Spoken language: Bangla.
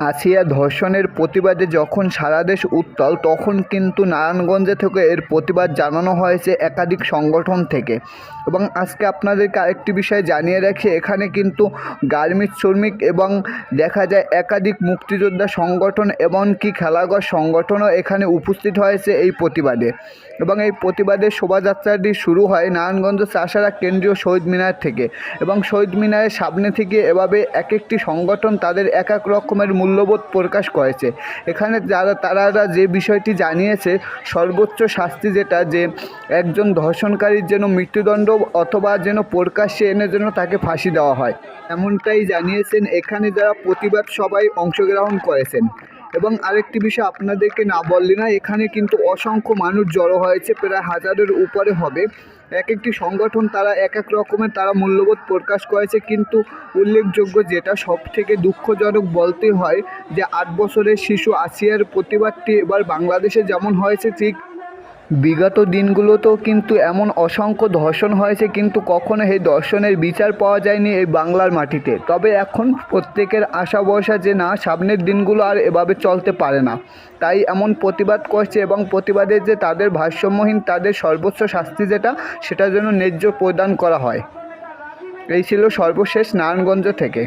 আসিয়া ধর্ষণের প্রতিবাদে যখন সারা দেশ উত্তাল, তখন কিন্তু নারায়ণগঞ্জে থেকে এর প্রতিবাদ জানানো হয়েছে একাধিক সংগঠন থেকে। এবং আজকে আপনাদেরকে আরেকটি বিষয় জানিয়ে রাখি, এখানে কিন্তু গার্মেন্টস শ্রমিক এবং দেখা যায় একাধিক মুক্তিযোদ্ধা সংগঠন এমনকি খেলাঘর সংগঠনও এখানে উপস্থিত হয়েছে এই প্রতিবাদে। এবং এই প্রতিবাদের শোভাযাত্রাটি শুরু হয় নারায়ণগঞ্জ চাষারা কেন্দ্রীয় শহীদ মিনার থেকে। এবং শহীদ মিনারের সামনে থেকে এভাবে এক একটি সংগঠন তাদের এক এক রকমের মূল্যবোধ প্রকাশ করেছে। এখানে যারা, তারা যে বিষয়টি জানিয়েছে, সর্বোচ্চ শাস্তি যেটা যে একজন ধর্ষণকারীর যেন মৃত্যুদণ্ড অথবা যেন প্রকাশ্যে এনে যেন তাকে ফাঁসি দেওয়া হয়। এমনটাই জানিয়েছেন এখানে যারা প্রতিবাদ সবাই অংশগ্রহণ করেছেন। এবং আরেকটি বিষয় আপনাদেরকে না বললে না, এখানে কিন্তু অসংখ্য মানুষ জড়ো হয়েছে, প্রায় হাজারের উপরে হবে। এক একটি সংগঠন তারা এক এক রকমের তারা মূল্যবোধ প্রকাশ করেছে, কিন্তু উল্লেখযোগ্য যেটা সব থেকে দুঃখজনক বলতে হয় যে আট বছরের শিশু আসিয়ার প্রতিবাদটি এবার বাংলাদেশে যেমন হয়েছে, ঠিক বিগত দিনগুলোতেও কিন্তু এমন অসংখ্য ধর্ষণ হয়েছে, কিন্তু কখনো এই ধর্ষণের বিচার পাওয়া যায়নি এই বাংলার মাটিতে। তবে এখন প্রত্যেকের আশা ভরসা যে না, সামনের দিনগুলো আর এভাবে চলতে পারে না। তাই এমন প্রতিবাদ করছে এবং প্রতিবাদের যে তাদের ভারসাম্যহীন, তাদের সর্বোচ্চ শাস্তি যেটা সেটা যেন ন্যায্য প্রদান করা হয়। এই ছিল সর্বশেষ নারায়ণগঞ্জ থেকে।